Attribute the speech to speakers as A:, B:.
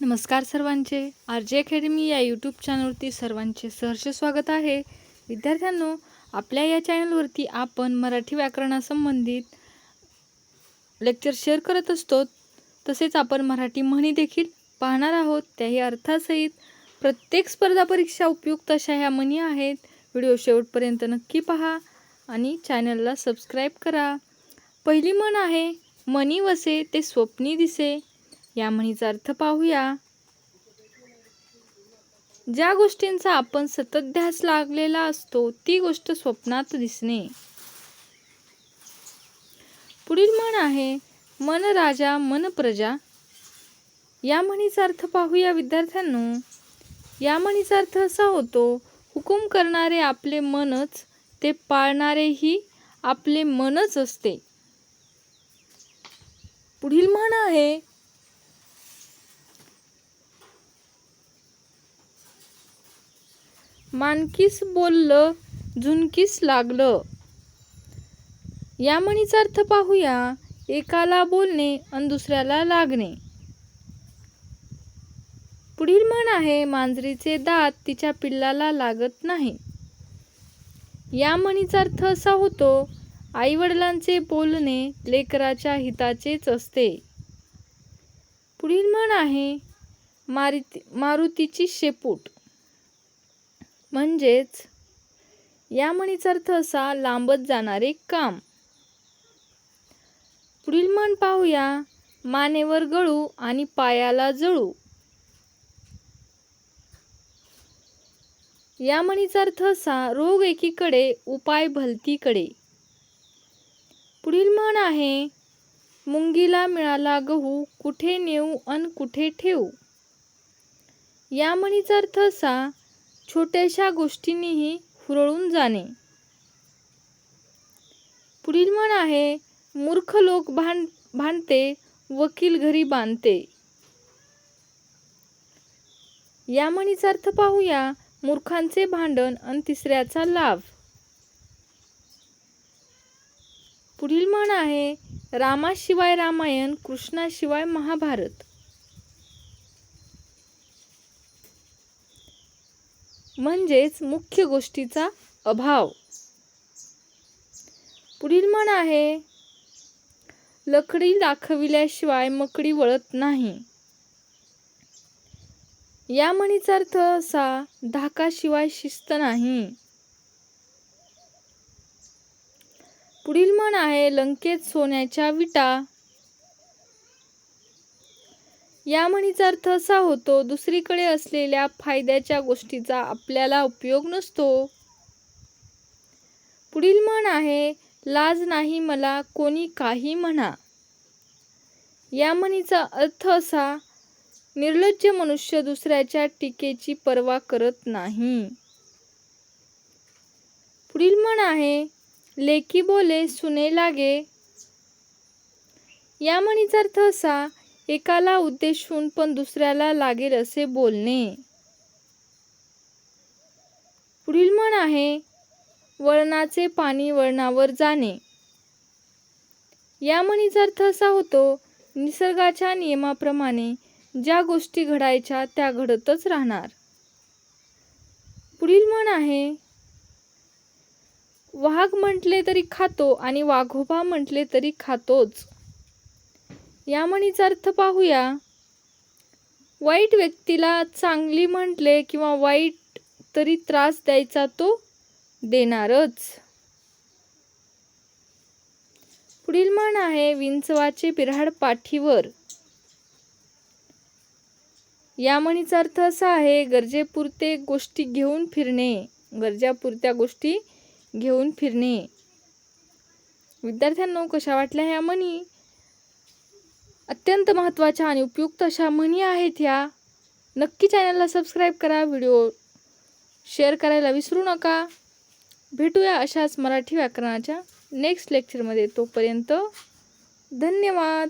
A: नमस्कार सर्वांचे. R J academy या यूट्यूब चॅनलवरती सर्वांचे सहर्ष स्वागत आहे. विद्यार्थ्यांनो आपल्या या चॅनलवरती आपण मराठी व्याकरणासंबंधित लेक्चर शेअर करत असतो. तसेच आपण मराठी म्हणी देखील पाहणार आहोत. त्याही अर्थासहित प्रत्येक स्पर्धा परीक्षा उपयुक्त अशा ह्या म्हणी आहेत. व्हिडिओ शेवटपर्यंत नक्की पहा आणि चॅनलला सबस्क्राईब करा. पहिली म्हण आहे मनी वसे ते स्वप्नी दिसे. या म्हणीचा अर्थ पाहूया. ज्या गोष्टींचा आपण सतत ध्यास लागलेला असतो ती गोष्ट स्वप्नात दिसणे. पुढील म्हण आहे मन राजा मन प्रजा. या म्हणीचा अर्थ पाहूया विद्यार्थ्यांनो. या म्हणीचा अर्थ असा होतो हुकूम करणारे आपले मनच ते पाळणारेही आपले मनच असते. पुढील म्हण आहे मानकीस बोललं झुनकीस लागलं. या म्हणीचा अर्थ पाहूया एकाला बोलणे आणि दुसऱ्याला लागणे. पुढील म्हण आहे मांजरीचे दात तिच्या पिल्लाला लागत नाही. या म्हणीचा अर्थ असा होतो आईवडिलांचे बोलणे लेकराच्या हिताचेच असते. पुढील म्हण आहे मारुती मारुतीची शेपूट. म्हणजेच या म्हणीचा अर्थ असा लांबत जाणारे काम. पुढील म्हण पाहूया मानेवर गळू आणि पायाला जळू. या म्हणीचा अर्थ असा रोग एकीकडे उपाय भलतीकडे. पुढील म्हण आहे मुंगीला मिळाला गहू कुठे नेऊ अन कुठे ठेवू या म्हणीचा अर्थ असा छोट्याशा गोष्टींनीही हुरळून जाणे. पुढील म्हण आहे मूर्ख लोक भांड भांडते वकील घरी बांधते. या म्हणीचा अर्थ पाहूया मूर्खांचे भांडण आणि तिसऱ्याचा लाभ. पुढील म्हण आहे रामाशिवाय रामायण कृष्णाशिवाय महाभारत. म्हणजेच मुख्य गोष्टीचा अभाव. पुढील म्हण आहे लकडी दाखविल्याशिवाय मकडी वळत नाही. या म्हणीचा अर्थ असा धाकाशिवाय शिस्त नाही. पुढील म्हण आहे लंकेत सोन्याच्या विटा या म्हणीचा अर्थ असा होतो दुसरीकडे असलेल्या फायद्याच्या गोष्टीचा आपल्याला उपयोग नसतो. पुढील म्हण आहे लाज नाही मला कोणी काही म्हणा. या म्हणीचा अर्थ असा निर्लज्ज मनुष्य दुसऱ्याच्या टीकेची पर्वा करत नाही. पुढील म्हण आहे लेकी बोले सुने लागे. या म्हणीचा अर्थ असा एकाला उद्देशून पण दुसऱ्याला लागेल असे बोलणे. पुढील म्हण आहे वळणाचे पाणी वळणावर जाणे. या म्हणीचा अर्थ असा होतो निसर्गाच्या नियमाप्रमाणे ज्या गोष्टी घडायच्या त्या घडतच राहणार. पुढील म्हण आहे वाघ म्हटले तरी खातो आणि वाघोबा म्हटले तरी खातोच. या म्हणीचा अर्थ पाहूया. वाईट व्यक्तीला चांगली म्हटले किंवा वाईट तरी त्रास द्यायचा तो देणारच. पुढील म्हण आहे विंचवाचे बिराड पाठीवर. या म्हणीचा अर्थ असा आहे गरजेपुरते गोष्टी घेऊन फिरणे गरजापुरत्या गोष्टी घेऊन फिरणे. विद्यार्थ्यांना कशा वाटल्या ह्या म्हणी? अत्यंत महत्त्वाच्या आणि उपयुक्त अशा म्हणी आहेत ह्या. नक्की चॅनलला सबस्क्राईब करा व्हिडिओ शेअर करायला विसरू नका. भेटूया अशाच मराठी व्याकरणाच्या नेक्स्ट लेक्चरमध्ये तोपर्यंत धन्यवाद.